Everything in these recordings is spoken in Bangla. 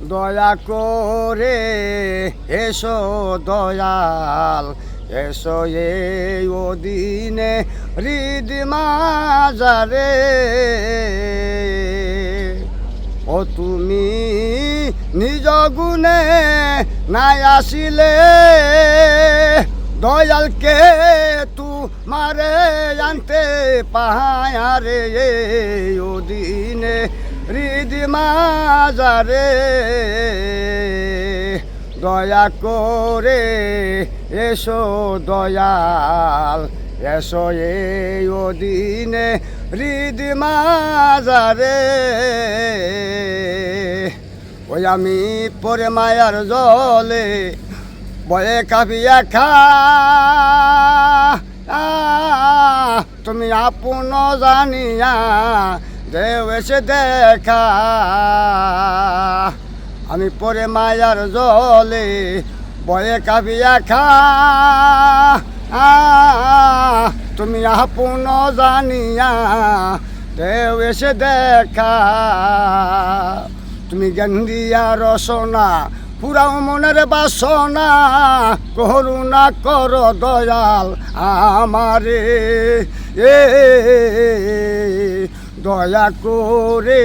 দয়া করে এসো দয়াল, এসো এই দিনে হৃদ মাজারে। ও তুমি নিজ গুণে নাই আসিলে, দয়ালকে তু মারে জানতে পাহায়ারে ও দিনে হৃদ মাজারে দয়া করে এসো দয়াল, এসো এই দিনে হৃদ মাজারে। ওই আমি পরে মায়ার জলে বয়ে কাবিয়া খা। তুমি আপন জানিয়া এসে দেখা। আমি পরে মায়ার জলে বয়ে কাবিয়া খা। তুমি আপন জানিয়া দেও এসে দেখা। তুমি গেন্দিয়া রসনা পুরাও মনের বাসনা, করুণা কর দয়াল আমারে। এ দয়া করে,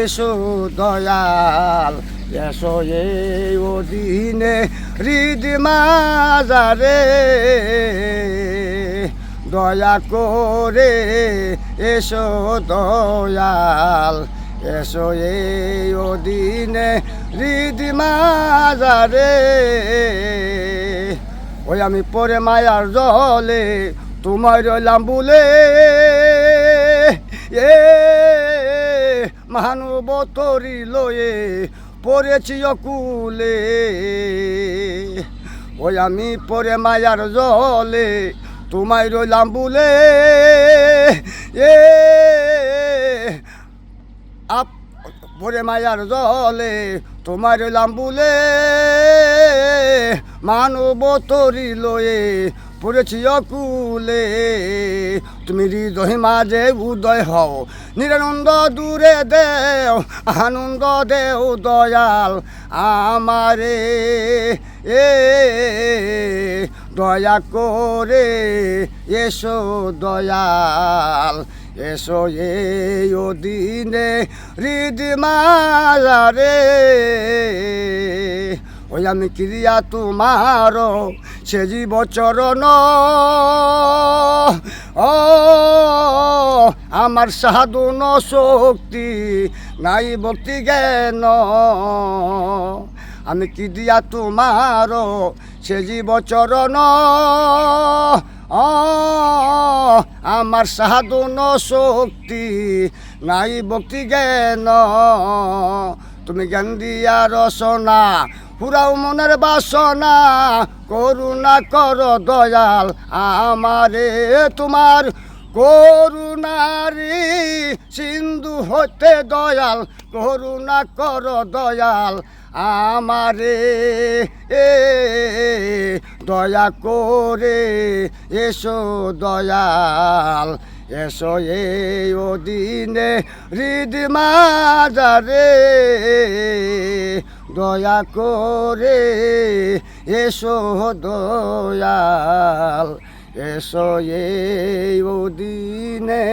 এসো দয়াল, এসো এই দিনে হৃদ মাজারে দয়া করে, এসো দয়াল, এসো এই দিনে হৃদ মাজারে ওই আমি পরে মায়ার জলে তোমার রইলাম বলে এ মানব তরি লয়ে পড়েছি অকুলে। ওই আমি পরে মায়ার জলে তোমায় রইলাম বলে। এ, আপ, পরে মায়ার জলে তোমার রইলাম বলে। মানব তরি লয়ে পড়েছি অকুলে। তুমি হৃদয় মাঝে উদয় হও। নিরানন্দ দূরে দেও, আনন্দ দেও দয়াল আমারে। এ, দয়া করে এসো দয়াল, এসো এই দিনে হৃদ মাজারে ওই আমি ক্রিয়া তোমার, সে জীব চরণ ও, আমার সাধন শক্তি নাই ভক্তি জ্ঞান। আমি কি দিয়া তোমার, সে জীব চরণ ও, আমার সাধন শক্তি নাই ভক্তি জ্ঞান। তুমি জ্ঞান দিয়া রসনা পুরাও মনের বাসনা, করুণা কর দয়াল আমারে। তোমার করুণারি সিন্ধু হতে দয়াল, করুণা কর দয়াল আমারে। এ, দয়া করে এসো দয়াল, এসো এই দিনে হৃদ মাজারে দয়া করে এসো দয়াল এসো এই দিনে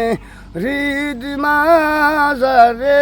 হৃদ মাজারে